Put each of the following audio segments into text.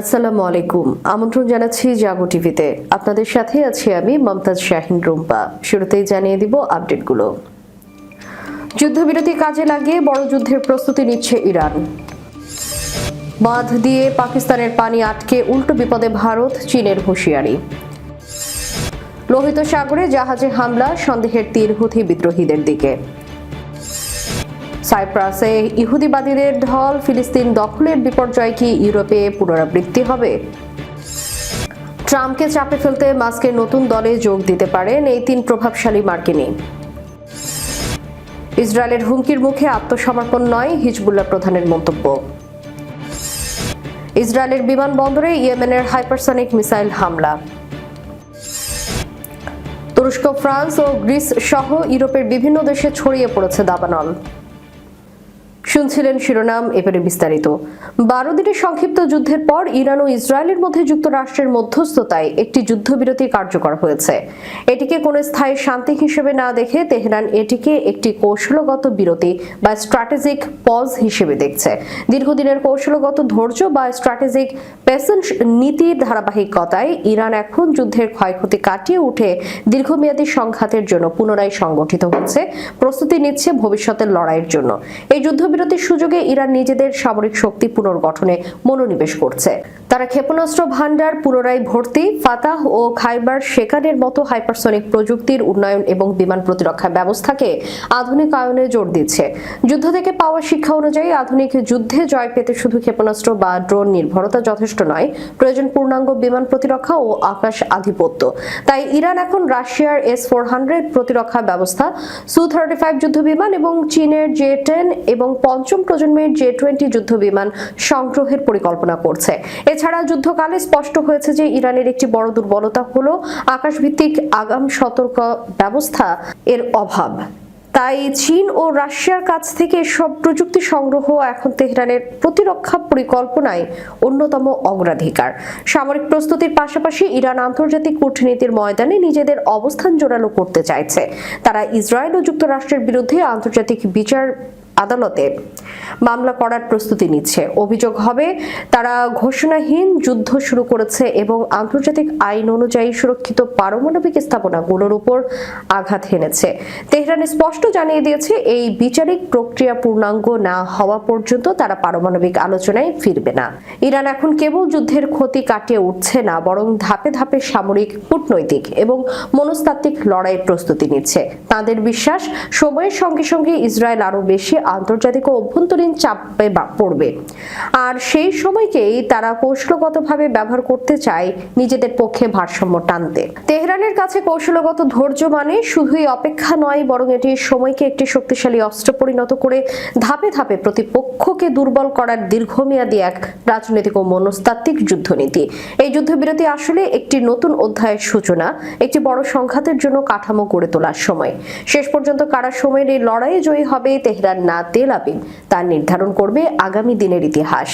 আসসালামু আলাইকুম। আমন্ত্রণ জানাচ্ছি জাগো টিভিতে। আপনাদের সাথে আছি আমি মমতাজ শাহিন রুম্পা। শুরুতেই জানিয়ে দিব আপডেটগুলো। যুদ্ধবিরতি কাজে লাগিয়ে বড় যুদ্ধের প্রস্তুতি নিচ্ছে ইরান। বাঁধ দিয়ে পাকিস্তানের পানি আটকে উল্টো বিপদে ভারত, চীনের হুঁশিয়ারি। লোহিত সাগরে জাহাজে হামলা, সন্দেহের তীর হুথি বিদ্রোহীদের দিকে। সাইপ্রাসে ইহুদিবাদীদের ঢল, ফিলিস্তিন দখলের বিপর্যয় কি ইউরোপে পুনরাবৃত্তি হবে? ট্রাম্পকে চাপে ফেলতে মাস্কের নতুন দলে যোগ দিতে পারেন এই তিন প্রভাবশালী মার্কিনী। ইসরায়েলের হুমকির মুখে আত্মসমর্পণ নয় হিজবুল্লাহ প্রধানের মন্তব্য। ইসরায়েলের বিমানবন্দরে ইয়েমেনের হাইপারসনিক মিসাইল হামলা। তুরস্ক, ফ্রান্স ও গ্রিস সহ ইউরোপের বিভিন্ন দেশে ছড়িয়ে পড়েছে দাবানল। শুনছিলেন শিরোনাম, এবারে বিস্তারিত। বারো দিনের সংক্ষিপ্ত যুদ্ধের পর ইরান ও ইসরায়েলের মধ্যে যুক্তরাষ্ট্রের মধ্যস্থতায় একটি যুদ্ধবিরতি কার্যকর হয়েছে। এটিকে কোনো স্থায়ী শান্তি হিসেবে না দেখে তেহরান এটিকে একটি কৌশলগত বিরতি বা স্ট্র্যাটেজিক পজ হিসেবে দেখছে। দীর্ঘদিনের কৌশলগত ধৈর্য বা স্ট্র্যাটেজিক পেসেন্স নীতির ধারাবাহিকতায় ইরান এখন যুদ্ধের ক্ষয়ক্ষতি কাটিয়ে উঠে দীর্ঘমেয়াদী সংঘাতের জন্য পুনরায় সংগঠিত হচ্ছে, প্রস্তুতি নিচ্ছে ভবিষ্যতের লড়াইয়ের জন্য। এই যুদ্ধবিরতির সুযোগে ইরান নিজেদের সামরিক শক্তি পুনর্গঠনে মনোনিবেশ করছে। তারা ক্ষেপণাস্ত্র ভান্ডার পুনরায় ভর্তি, ফাতাহ ও খাইবার শেকানের মতো হাইপারসনিক প্রযুক্তির উন্নয়ন এবং বিমান প্রতিরক্ষা ব্যবস্থাকে আধুনিকায়নে জোর দিচ্ছে। যুদ্ধ থেকে পাওয়া শিক্ষা অনুযায়ী আধুনিক যুদ্ধে জয় পেতে শুধু ক্ষেপণাস্ত্র বা ড্রোন নির্ভরতা যথেষ্ট নয়, প্রয়োজন পূর্ণাঙ্গ বিমান প্রতিরক্ষা ও আকাশ আধিপত্য। তাই ইরান এখন রাশিয়ার এস ফোর হান্ড্রেড প্রতিরক্ষা ব্যবস্থা, সু থার্টি ফাইভ যুদ্ধ বিমান এবং চীনের জে টেন এবং পঞ্চম প্রজন্মের জে টোয়েন্টি যুদ্ধ বিমান সংগ্রহের পরিকল্পনা করছে। এছাড়া যুদ্ধকালে স্পষ্ট হয়েছে যে ইরানের একটি বড় দুর্বলতা হলো আকাশভিত্তিক আগাম সতর্ক ব্যবস্থা এর অভাব। তাই চীন ও রাশিয়ার কাছ থেকে সব প্রযুক্তি সংগ্রহ এখন তেহরানের প্রতিরক্ষা পরিকল্পনায় অন্যতম অগ্রাধিকার। সামরিক প্রস্তুতির পাশাপাশি ইরান আন্তর্জাতিক কূটনীতির ময়দানে নিজেদের অবস্থান জোরালো করতে চাইছে। তারা ইসরায়েল ও যুক্তরাষ্ট্রের বিরুদ্ধে আন্তর্জাতিক বিচার আদালতে। মামলা করার প্রস্তুতি নিচ্ছে। অভিযোগ হবে, তারা ঘোষণাহীন যুদ্ধ শুরু করেছে এবং আন্তর্জাতিক আইন অনুযায়ী সুরক্ষিত পারমাণবিক স্থাপনাগুলোর উপর আঘাত হেনেছে। তেহরান স্পষ্ট জানিয়ে দিয়েছে, এই বিচারিক প্রক্রিয়া পূর্ণাঙ্গ না হওয়া পর্যন্ত তারা পারমাণবিক আলোচনায় ফিরবে না। ইরান এখন কেবল যুদ্ধের ক্ষতি কাটিয়ে উঠছে না, বরং ধাপে ধাপে সামরিক, কূটনৈতিক এবং মনস্তাত্ত্বিক লড়াইয়ের প্রস্তুতি নিচ্ছে। তাদের বিশ্বাস, সময়ের সঙ্গে সঙ্গে ইসরায়েল আরও বেশি আন্তর্জাতিক ও অভ্যন্তরীণ চাপে পড়বে। আর সেই সময়কেই তারা কৌশলগতভাবে ব্যবহার করতে চায় নিজেদের পক্ষে ভারসাম্য টানতে। তেহরানের কাছে কৌশলগত ধৈর্য মানে শুধুই অপেক্ষা নয়, বরং এটি সময়কে একটি শক্তিশালী অস্ত্র পরিণত করে ধাপে ধাপে প্রতিপক্ষকে দুর্বল করার দীর্ঘমেয়াদী এক রাজনৈতিক ও মনস্তাত্ত্বিক যুদ্ধনীতি। এই যুদ্ধবিরতি আসলে একটি নতুন অধ্যায়ের সূচনা, একটি বড় সংঘাতের জন্য কাঠামো গড়ে তোলার সময়। শেষ পর্যন্ত কারা সময়ের এই লড়াইয়ে জয়ী হবে, তেহরান না তেল আবিব তা নির্ধারণ করবে আগামী দিনের ইতিহাস।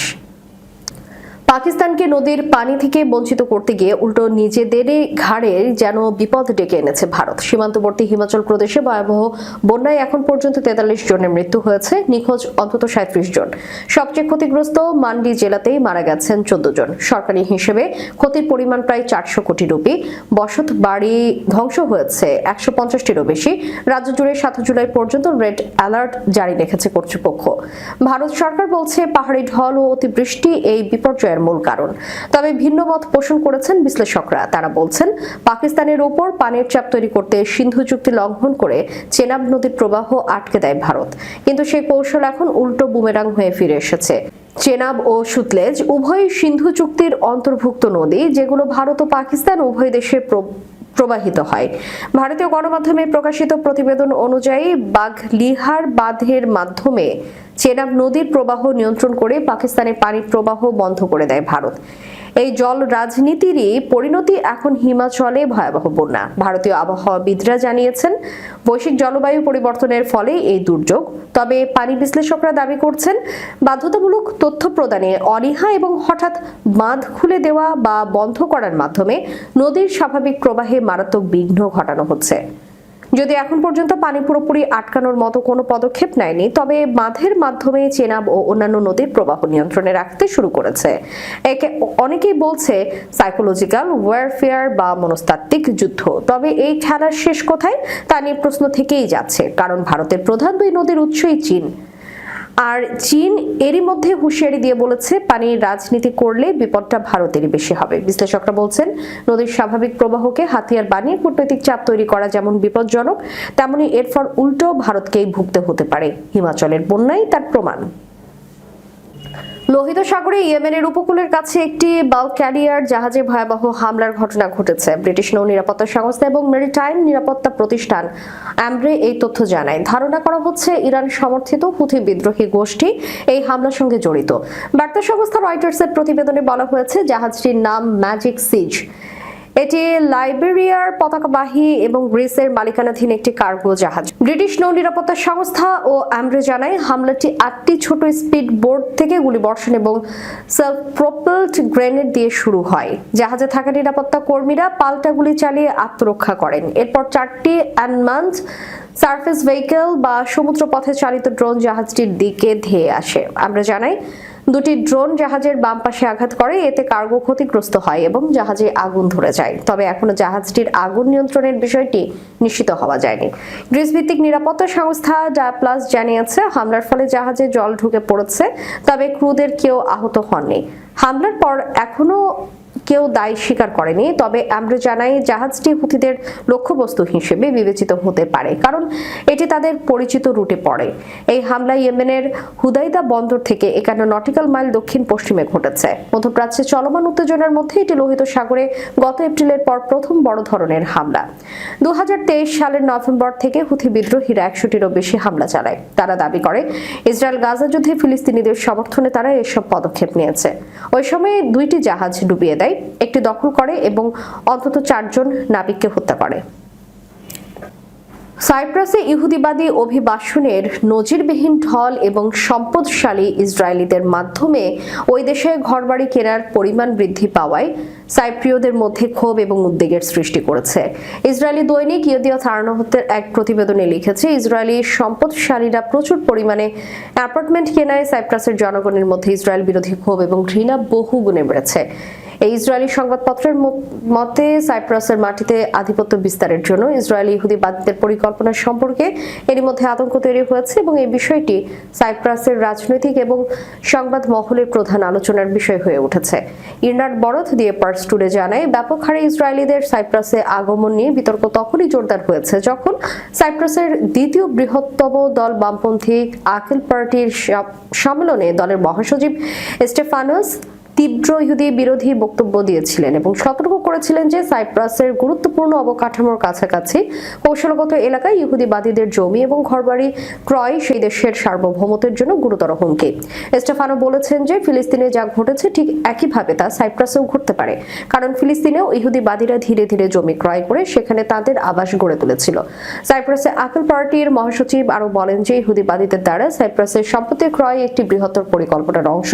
পাকিস্তানকে নদীর পানি থেকে বঞ্চিত করতে গিয়ে উল্টো নিজেদেরই ঘাড়ে যেন বিপদ ডেকে এনেছে ভারত। সীমান্তবর্তী হিমাচল প্রদেশে ভয়াবহ বন্যায় এখন পর্যন্ত তেতাল্লিশ জনের মৃত্যু হয়েছে, নিখোঁজ অন্তত সাঁত্রিশ জন। সবচেয়ে ক্ষতিগ্রস্ত মান্ডি জেলাতেই মারা গেছেন চোদ্দ জন। সরকারি হিসেবে ক্ষতির পরিমাণ প্রায় চারশো কোটি রুপি। বসত বাড়ি ধ্বংস হয়েছে একশো পঞ্চাশটিরও বেশি। রাজ্য জুড়ে সাত জুলাই পর্যন্ত রেড অ্যালার্ট জারি রেখেছে কর্তৃপক্ষ। ভারত সরকার বলছে, পাহাড়ি ঢল ও অতিবৃষ্টি এই বিপর্যয়ের মূল কারণ। তবে ভিন্ন মত পোষণ করেছেন বিশ্লেষকরা। তারা বলছেন, পাকিস্তানের ওপর পানির চাপ তৈরি করতে সিন্ধু চুক্তি লঙ্ঘন করে চেনাব নদীর প্রবাহ আটকে দেয় ভারত। কিন্তু সেই কৌশল এখন উল্টো বুমেরাং হয়ে ফিরে এসেছে। চেনাব ও সুতলেজ উভয় সিন্ধু চুক্তির অন্তর্ভুক্ত নদী, যেগুলো ভারত ও পাকিস্তান উভয় দেশে প্র- প্রবাহিত হয়। ভারতীয় গণমাধ্যমে প্রকাশিত প্রতিবেদন অনুযায়ী বাঘলিহার বাঁধের মাধ্যমে চেনাব নদীর প্রবাহ নিয়ন্ত্রণ করে পাকিস্তানের পানির প্রবাহ বন্ধ করে দেয় ভারত। এই জল রাজনীতিরই পরিণতি এখন হিমাচলে ভয়াবহ বন্যা। ভারতীয় আবহাওয়াবিদরা জানিয়েছেন, বৈশ্বিক জলবায়ু পরিবর্তনের ফলে এই দুর্যোগ, তবে পানি বিশ্লেষকরা দাবি করছেন, বাধ্যতামূলক তথ্য প্রদানে অনীহা এবং হঠাৎ বাঁধ খুলে দেওয়া বা বন্ধ করার মাধ্যমে নদীর স্বাভাবিক প্রবাহে মারাত্মক বিঘ্ন ঘটানো হচ্ছে। যদি এখন পর্যন্ত পানি পুরোপুরি আটকানোর মতো কোনো পদক্ষেপ নেয়নি, তবে বাঁধের মাধ্যমে চেনাব ও অন্যান্য নদীর প্রবাহ নিয়ন্ত্রণে রাখতে শুরু করেছে। একে অনেকেই বলছে সাইকোলজিক্যাল ওয়ারফেয়ার বা মনস্তাত্ত্বিক যুদ্ধ। তবে এই খেলার শেষ কোথায়? তা নিয়ে প্রশ্ন থেকেই যাচ্ছে, কারণ ভারতের প্রধান দুই নদীর উৎসই চীন। আর চীন এরই মধ্যে হুঁশিয়ারি দিয়ে বলেছে, পানির রাজনীতি করলে বিপদটা ভারতেরই বেশি হবে। বিশ্লেষকরা বলছেন, নদীর স্বাভাবিক প্রবাহকে হাতিয়ার বানিয়ে কূটনৈতিক চাপ তৈরি করা যেমন বিপজ্জনক, তেমনি এরপর উল্টো ভারতকেই ভুগতে হতে পারে। হিমাচলের বন্যাই তার প্রমাণ। লোহিত সাগরে ইয়েমেনের উপকূলের কাছে একটি বাল্ক ক্যারিয়ার জাহাজে ভয়াবহ হামলার ঘটনা ঘটেছে। ব্রিটিশ নৌ নিরাপত্তা সংস্থা এবং মেরিটাইম নিরাপত্তা প্রতিষ্ঠান অ্যামব্রে এই তথ্য জানায়। ধারণা করা হচ্ছে, ইরান সমর্থিত হুথি বিদ্রোহী গোষ্ঠী এই হামলার সঙ্গে জড়িত। বার্তা সংস্থা রয়টার্সের প্রতিবেদনে বলা হয়েছে, জাহাজটির নাম ম্যাজিক সিজ। এটি লাইবেরিয়ার পতাকাবাহী এবং গ্রিসের মালিকানাধীন একটি কার্গো জাহাজ। ব্রিটিশ নৌ নিরাপত্তা সংস্থা ও অ্যামরে জানায়, হামলাটি আটটি ছোট স্পিড বোর্ড থেকে গুলি বর্ষণ এবং সেলফ প্রোপেলড গ্রেনেড দিয়ে শুরু হয়। জাহাজে থাকা নিরাপত্তা কর্মীরা পাল্টা গুলি চালিয়ে আত্মরক্ষা করেন। এরপর চারটি অ্যানমান্ড সার্ফেস ভেহিকেল বা সমুদ্র পথে চালিত ড্রোন জাহাজটির দিকে ধেয়ে আসে। আমরা জানাই দুটি ড্রোন জাহাজের বাম পাশে আঘাত করে, এতে কার্গো ক্ষতিগ্রস্ত হয় এবং জাহাজে আগুন ধরে যায়। তবে এখনও জাহাজটির আগুন নিয়ন্ত্রণের বিষয়টি নিশ্চিত হওয়া যায়নি। গ্রিস ভিত্তিক নিরাপত্তা সংস্থা ডাপ্লাস জানিয়েছে, হামলার ফলে জাহাজে জল ঢুকে পড়েছে, তবে ক্রুদের কেউ আহত হননি। হামলার পর এখনও কেউ দায় স্বীকার করেনি, তবে আমরা জানাই জাহাজটি হুথিদের লক্ষ্যবস্তু হিসেবে বিবেচিত হতে পারে, কারণ এটি তাদের পরিচিত রুটে পড়ে। এই হামলা ইয়েমেনের হুদাইদা বন্দর থেকে একান্ন নটিক্যাল মাইল দক্ষিণ পশ্চিমে ঘটেছে। মধ্যপ্রাচ্যে চলমান উত্তেজনার মধ্যে এটি লোহিত সাগরে গত এপ্রিলের পর প্রথম বড় ধরনের হামলা। দু হাজার তেইশ সালের নভেম্বর থেকে হুথি বিদ্রোহীরা একশোটিরও বেশি হামলা চালায়। তারা দাবি করে ইসরায়েল গাজা যুদ্ধে ফিলিস্তিনিদের সমর্থনে তারা এসব পদক্ষেপ নিয়েছে। ওই সময়ে দুইটি জাহাজ ডুবিয়ে দেয়, একটি দখল করে এবং অন্তত চারজন নাবিককে হত্যা করে। সাইপ্রাসে ইহুদিবাদী অভিবাসনের নজিরবিহীন ঢল এবং সম্পদশালী ইসরায়েলিদের মাধ্যমে ওই দেশে ঘরবাড়ি কেনার পরিমাণ বৃদ্ধি পাওয়ায় সাইপ্রিয়দের মধ্যে ক্ষোভ এবং উদ্বেগের সৃষ্টি করেছে। ইসরায়েলি দৈনিক ইয়দিয়া থার্নহতের এক প্রতিবেদনে লিখেছে, ইসরায়েলি সম্পদশালীরা প্রচুর পরিমাণে অ্যাপার্টমেন্ট কেনায় সাইপ্রাসের জনগণের মধ্যে ইসরায়েল বিরোধী ক্ষোভ এবং ঘৃণা বহু গুণে বেড়েছে। এই ইসরায়েলি সংবাদপত্রের মতে সাইপ্রাসের মাটিতে আধিপত্য বিস্তারের জন্য ইসরায়েলি ইহুদিবাদীদের পরিকল্পনা সম্পর্কে এরই মধ্যে আতঙ্ক তৈরি হয়েছে এবং এই বিষয়টি সাইপ্রাসের রাজনৈতিক এবং সংবাদ মহলের প্রধান আলোচনার বিষয় হয়ে উঠেছে। ইরনার্ড বরথ দিয়ে পার্স টুডে জানায়, ব্যাপক হারে ইসরায়েলিদের সাইপ্রাসে আগমন নিয়ে বিতর্ক তখনই জোরদার হয়েছে যখন সাইপ্রাসের দ্বিতীয় বৃহত্তম দল বামপন্থী আকেল পার্টির সম্মেলনে দলের মহাসচিব স্টেফানাস তীব্র ইহুদি বিরোধী বক্তব্য দিয়েছিলেন এবং সতর্ক করেছিলেন যে সাইপ্রাসের গুরুত্বপূর্ণ অবকাঠামোর কাছাকাছি কৌশলগত এলাকায় ইহুদিবাদীদের জমি এবং ঘরবাড়ি ক্রয় সেই দেশের সার্বভৌমত্বের জন্য গুরুতর হুমকি। স্টেফানো বলেছেন যে ফিলিস্তিনে যা ঘটেছে ঠিক একইভাবে তা সাইপ্রাসেও ঘটতে পারে। কারণ ফিলিস্তিনেও ইহুদিবাদীরা ধীরে ধীরে জমি ক্রয় করে সেখানে তাদের আবাস গড়ে তুলেছিল। সাইপ্রাসে আকেল পার্টির মহাসচিব আরও বলেন যে ইহুদিবাদীদের দ্বারা সাইপ্রাসের সম্পত্তি ক্রয় একটি বৃহত্তর পরিকল্পনার অংশ,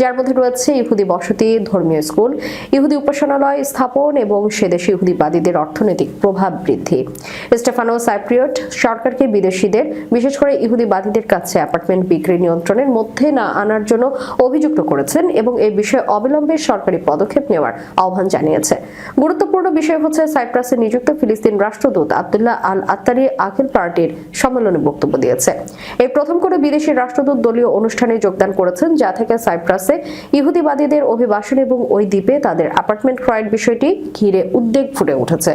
যার মধ্যে রয়েছে ইহুদি বসতি ধর্মীয় স্কুল, ইহুদি উপাসনালয় স্থাপন এবং সেদেশে ইহুদিবাদীদের অর্থনৈতিক প্রভাব বৃদ্ধি। স্টেফানো সাইপ্রিয়ট সরকারকে বিদেশিদের, বিশেষ করে ইহুদিবাদীদের কাছে অ্যাপার্টমেন্ট বিক্রি নিয়ন্ত্রণের মধ্যে না আনার জন্য অভিযুক্ত করেছেন এবং এই বিষয়ে অবিলম্বে সরকারি পদক্ষেপ নেওয়ার আহ্বান জানিয়েছে। গুরুত্বপূর্ণ বিষয় হচ্ছে সাইপ্রাসে নিযুক্ত ফিলিস্তিন রাষ্ট্রদূত আবদুল্লাহ আল আত্তারি আখিল পার্টির সম্মেলনে বক্তব্য দিয়েছে। এই প্রথম করে বিদেশি রাষ্ট্রদূত দলীয় অনুষ্ঠানে যোগদান করেছেন, যা থেকে সাইপ্রাসে ইহুদিবাদীদের অভিবাসন এবং ওই দ্বীপে তাদের অ্যাপার্টমেন্ট ক্রয়ের বিষয়টি ঘিরে উদ্বেগ ফুটে উঠেছে।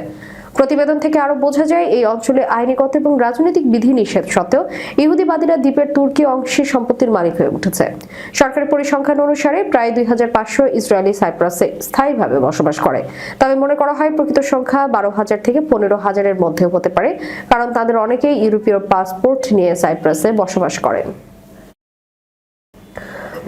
প্রতিবেদন থেকে আরও বোঝা যায়, এই অঞ্চলে আইনিগত এবং রাজনৈতিক বিধি নিষেধ সত্ত্বেও ইহুদিবাদীরা দ্বীপের তুর্কি অংশে সম্পত্তির মালিক হয়ে উঠেছে। সরকারি পরিসংখ্যান অনুসারে প্রায় দুই হাজার পাঁচশো ইসরায়েলি সাইপ্রাসে স্থায়ীভাবে বসবাস করে। তবে মনে করা হয়, প্রকৃত সংখ্যা বারো হাজার থেকে পনেরো হাজারের মধ্যে হতে পারে, কারণ তাদের অনেকেই ইউরোপীয় পাসপোর্ট নিয়ে সাইপ্রাসে বসবাস করেন।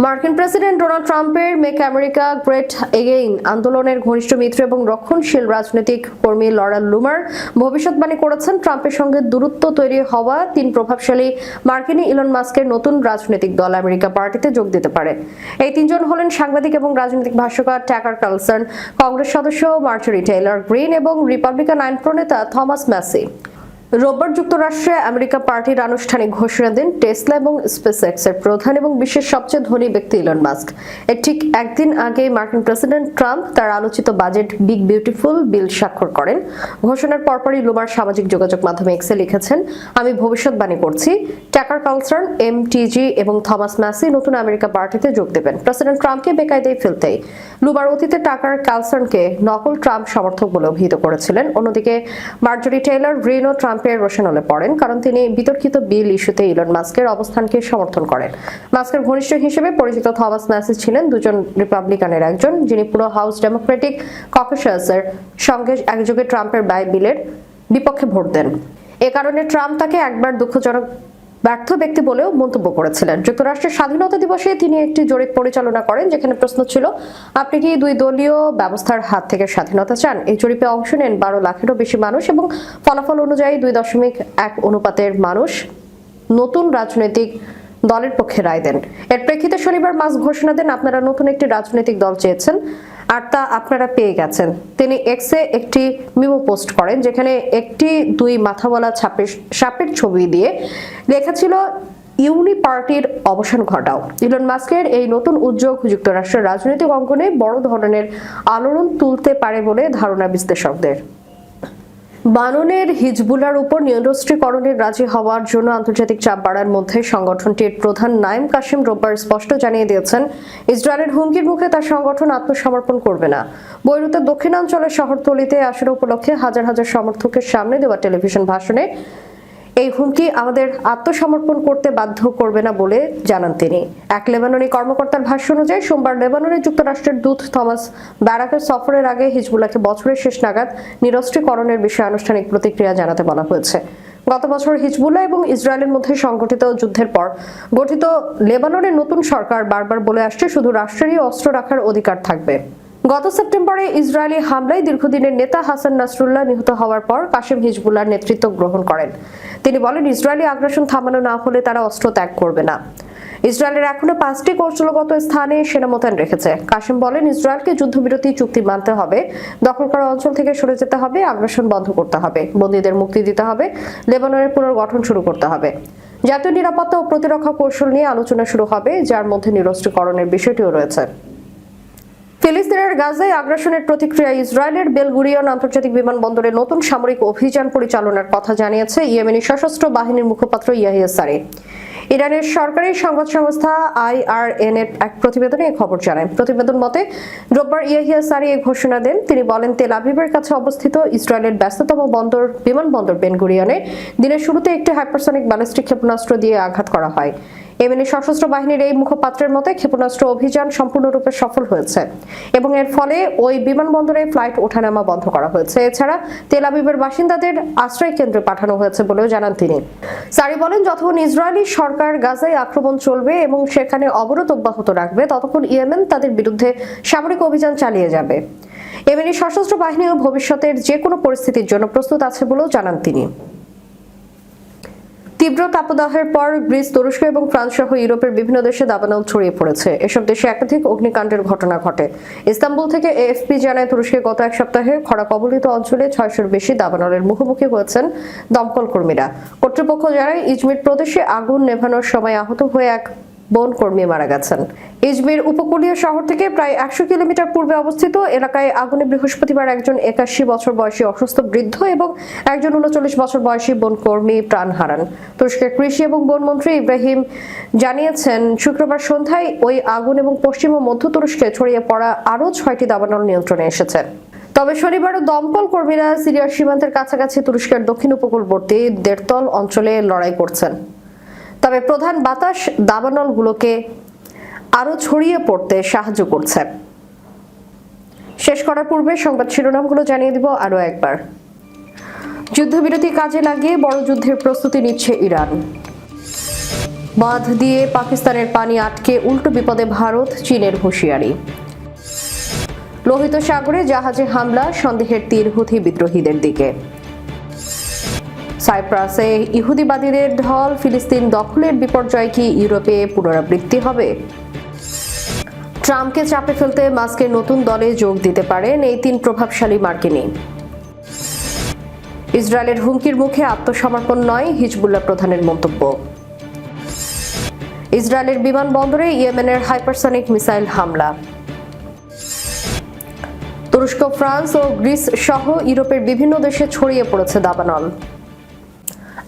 মার্কিন প্রেসিডেন্ট ডোনাল্ড ট্রাম্পের মেক আমেরিকা গ্রেট এগেইন আন্দোলনের ঘনিষ্ঠ মিত্র এবং রক্ষণশীল রাজনৈতিক কর্মী লরা লুমার ভবিষ্যৎবাণী করেছেন ট্রাম্পের সঙ্গে দূরত্ব তৈরি হওয়া তিন প্রভাবশালী মার্কিনী ইলন মাস্কের নতুন রাজনৈতিক দল আমেরিকা পার্টিতে যোগ দিতে পারে। এই তিনজন হলেন সাংবাদিক এবং রাজনৈতিক ভাষ্যকার ট্যাকার কার্লসন, কংগ্রেস সদস্য মার্চরি টেইলর গ্রিন এবং রিপাবলিকান আইন প্রণেতা থমাস ম্যাসি। রোববার যুক্তরাষ্ট্রে আমেরিকা পার্টির আনুষ্ঠানিক ঘোষণা দেন টেসলা এবং স্পেসএক্স এর প্রধান এবং বিশ্বের সবচেয়ে ধনী ব্যক্তি ইলন মাস্ক। এর ঠিক একদিন আগে মার্কিন প্রেসিডেন্ট ট্রাম্প তার আলোচিত বাজেট বিগ বিউটিফুল বিল স্বাক্ষর করেন। ঘোষণার পরপরই লুমার সামাজিক যোগাযোগ মাধ্যমে এক্সে লিখেছেন, আমি ভবিষ্যৎবাণী করছি। ট্যাকার কালসার্ন এমটিজি এবং থমাস ম্যাসি নতুন আমেরিকা পার্টিতে যোগ দেবেন। প্রেসিডেন্ট ট্রাম্পকে বেকায়দায় ফেলতেই। লুবার অতীতে টাকার কালসার্নকে নকল ট্রাম্প সমর্থক বলে অভিহিত করেছিলেন। অন্যদিকে মার্জরি টেইলর, রিনো ট্রাম্পের রোশানলে পড়েন, কারণ তিনি বিতর্কিত বিল ইস্যুতে ইলন মাস্কের অবস্থানকে সমর্থন করেন। মাস্কের ঘনিষ্ঠ হিসেবে পরিচিত থমাস ম্যাসিস ছিলেন দুজন রিপাবলিকানের একজন, যিনি পুরো হাউস ডেমোক্রেটিক ককেশাসের সঙ্গে একযোগে ট্রাম্পের ব্যয় বিলের বিপক্ষে ভোট দেন। এ কারণে ট্রাম্প তাকে একবার দুঃখজনক ব্যর্থ ব্যক্তি বলেও মন্তব্য করেছিলেন। যুক্তরাষ্ট্রের স্বাধীনতা দিবসে তিনি একটি জরিপ পরিচালনা করেন, যেখানে প্রশ্ন ছিল, আপনি কি দুই দলীয় ব্যবস্থার হাত থেকে স্বাধীনতা চান? এই জরিপে অংশ নেন বারো লাখেরও বেশি মানুষ এবং ফলাফল অনুযায়ী দুই দশমিক এক অনুপাতের মানুষ নতুন রাজনৈতিক দলের পক্ষে রায় দেন। এর প্রেক্ষিতে শনিবার মাস ঘোষণা দেন, আপনারা নতুন একটি রাজনৈতিক দল চেয়েছেন। আর তা আপনারা পেয়ে গেছেন। তিনি এক্সে একটি মিমো পোস্ট করেন, যেখানে একটি দুই মাথাওয়ালা ছাপের, সাপের ছবি দিয়ে লেখা ছিল, ইউনি পার্টির অবসান ঘটাও। ইলন মাস্কের এই নতুন উদ্যোগ যুক্তরাষ্ট্রের রাজনৈতিক অঙ্গনে বড় ধরনের আলোড়ন তুলতে পারে বলে ধারণা বিশ্লেষকদের। বাননের হিজবুলার উপর নিয়ন্ত্রণীকরণের রাজি হওয়ার জন্য আন্তর্জাতিক চাপ বাড়ার মধ্যে সংগঠনটির প্রধান নাইম কাশিম রোববার স্পষ্ট জানিয়ে দিয়েছেন, ইসরায়েলের হুমকির মুখে তার সংগঠন আত্মসমর্পণ করবে না। বৈরুতের দক্ষিণাঞ্চলের শহরতলিতে আসর উপলক্ষে হাজার হাজার সমর্থকের সামনে দেওয়া টেলিভিশন ভাষণে এই হুমকি আমাদের আত্মসমর্পণ করতে বাধ্য করবে না বলে জানান তিনি। এক লেবাননি কর্মকর্তার ভাষ্য অনুযায়ী সোমবার লেবাননে যুক্তরাষ্ট্রের দূত থমাস ব্যারাকের সফরের আগে হিজবুল্লাহকে বছরের শেষ নাগাদ নিরস্ত্রীকরণের বিষয়ে আনুষ্ঠানিক প্রতিক্রিয়া জানাতে বলা হয়েছে। গত বছর হিজবুল্লাহ এবং ইসরায়েলের মধ্যে সংঘটিত যুদ্ধের পর গঠিত লেবাননের নতুন সরকার বারবার বলে আসছে, শুধু রাষ্ট্রেরই অস্ত্র রাখার অধিকার থাকবে। গত সেপ্টেম্বরে ইসরায়েলি হামলায় দীর্ঘদিনের নেতা হাসান নাসরুল্লাহ নিহত হওয়ার পর কাশেম হিজবুল্লাহর নেতৃত্ব গ্রহণ করেন। তিনি বলেন, ইসরায়েলি আগ্রাসন থামানো না হলে তারা অস্ত্র ত্যাগ করবে না। ইসরায়েলের এখনও পাঁচটি কৌশলগত স্থানে সেনা মোতায়েন রেখেছে। কাশিম বলেন, ইসরায়েলকে যুদ্ধবিরতি চুক্তি মানতে হবে, দখল করা অঞ্চল থেকে সরে যেতে হবে, আগ্রাসন বন্ধ করতে হবে, বন্দীদের মুক্তি দিতে হবে, লেবাননের পুনর্গঠন শুরু করতে হবে। জাতীয় নিরাপত্তা ও প্রতিরক্ষা কৌশল নিয়ে আলোচনা শুরু হবে, যার মধ্যে নিরস্ত্রীকরণের বিষয়টিও রয়েছে। ফিলিস্তিনের গাজায় আগ্রাসনের প্রতিক্রিয়া ইসরায়েলের বেলগুরিয়ন আন্তর্জাতিক বিমানবন্দরে নতুন সামরিক অভিযান পরিচালনার কথা জানিয়েছে ইয়েমেনি সশস্ত্র বাহিনীর মুখপাত্র ইয়াহিয়া সারি। ইরানের সরকারি সংবাদ সংস্থা আইআরএন এর এক প্রতিবেদনে খবর জানায়। প্রতিবেদন মতে, রোববার ইয়াহিয়া সারি এই ঘোষণা দেন, তিনি বলেন, তেল আভিভের কাছে অবস্থিত ইসরায়েলের ব্যস্ততম বন্দর, বিমানবন্দর বেনগুরিয়নে দিনের শুরুতে একটি হাইপারসনিক ব্যালিস্টিক ক্ষেপণাস্ত্র দিয়ে আঘাত করা হয়। এমনি সশস্ত্র বাহিনীর এই মুখপাত্রের মতে ক্ষেপণাস্ত্র অভিযান সম্পূর্ণরূপে সফল হয়েছে এবং এর ফলে ওই বিমানবন্দরে ফ্লাইট ওঠানামা বন্ধ করা হয়েছে। এছাড়া তেল আবিবের বাসিন্দাদের আশ্রয় কেন্দ্রে পাঠানো হয়েছে বলেও জানান তিনি। সারি বলেন, যতক্ষণ ইসরায়েলি সরকার গাজায় আক্রমণ চলবে এবং সেখানে অবরোধ অব্যাহত রাখবে, ততক্ষণ ইয়েমেন তাদের বিরুদ্ধে সামরিক অভিযান চালিয়ে যাবে। এমনি সশস্ত্র বাহিনীও ভবিষ্যতের যে কোনো পরিস্থিতির জন্য প্রস্তুত আছে বলেও জানান তিনি। তীব্র তাপদাহের পর গ্রিস, তুরস্ক এবং ফ্রান্স সহ ইউরোপের বিভিন্ন দেশে দাবানল ছড়িয়ে পড়েছে। এসব দেশে একাধিক অগ্নিকাণ্ডের ঘটনা ঘটে। ইস্তাম্বুল থেকে এএফপি জানায়, তুরস্কে গত এক সপ্তাহে খরা কবলিত অঞ্চলে ছয়শোর বেশি দাবানলের মুখোমুখি হয়েছেন দমকল কর্মীরা। কর্তৃপক্ষ জানায়, ইজমির প্রদেশে আগুন নেভানোর সময় আহত হয়ে এক বন কর্মী মারা গেছেন। ইজমির উপকূলীয় শহর থেকে প্রায় একশো কিলোমিটার পূর্বে অবস্থিত এলাকায় আগুনে বৃহস্পতিবার একজন একাশি বছর বয়সী অসুস্থ বৃদ্ধ এবং একজন উনচল্লিশ বছর বয়সী বন কর্মী প্রাণ হারান। তুরস্কের কৃষি এবং বনমন্ত্রী ইব্রাহিম জানিয়েছেন, শুক্রবার সন্ধ্যায় ওই আগুন এবং পশ্চিম ও মধ্য তুরস্কে ছড়িয়ে পড়া আরও ছয়টি দাবানল নিয়ন্ত্রণে এসেছে। তবে শনিবারও দমকল কর্মীরা সিরিয়ার সীমান্তের কাছাকাছি তুরস্কের দক্ষিণ উপকূলবর্তী দেড়তল অঞ্চলে লড়াই করছেন। তবে প্রধান বাতাস দাবানলগুলোকে আরও ছড়িয়ে পড়তে সাহায্য করছে। শেষ করার পূর্বে সংবাদ শিরোনামগুলো জানিয়ে দিব আরও একবার। যুদ্ধবিরতি কাজে লাগিয়ে বড় যুদ্ধের প্রস্তুতি নিচ্ছে ইরান। বাঁধ দিয়ে পাকিস্তানের পানি আটকে উল্টো বিপদে ভারত চীনের হুঁশিয়ারি। লোহিত সাগরে জাহাজে হামলা, সন্দেহের তীর হুথি বিদ্রোহীদের দিকে। সাইপ্রাসে ইহুদিবাদীদের ঢল, ফিলিস্তিন দখলের বিপর্যয় কি ইউরোপে পুনরাবৃত্তি হবে? ট্রাম্পকে চাপে ফেলতে মাস্কের নতুন দলে যোগ দিতে পারেন এই তিন প্রভাবশালী মার্কিনী। ইসরায়েলের হুমকির মুখে আত্মসমর্পণ নয় হিজবুল্লাহ প্রধানের মন্তব্য। ইসরায়েলের বিমানবন্দরে ইয়েমেনের হাইপারসনিক মিসাইল হামলা। তুরস্ক, ফ্রান্স ও গ্রিস সহ ইউরোপের বিভিন্ন দেশে ছড়িয়ে পড়েছে দাবানল।